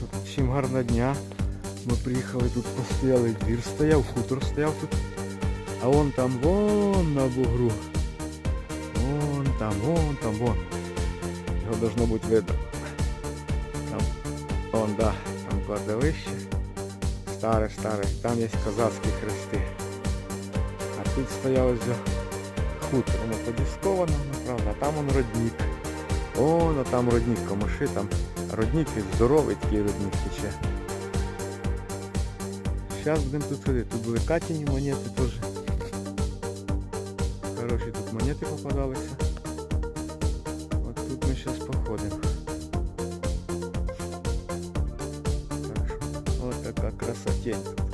що, всім гарного дня. Ми приїхали тут постояли, двір стояв, хутор стояв тут. А вон там, вон на бугру. Вон там, вон там, вон. Його должно бути видно. Там, вон, да, там кладовище. Старе, старе, там є козацькі хрести. А тут стояло хутор, воно подісковано, ну, а там он родник. О, ну там родник комиши, там родник і здоровий такий родник тече. Зараз будемо тут ходити. Тут були катіні монети теж. Хороші тут монети попадалися. От тут ми зараз походимо. Так що, ось така красотень тут.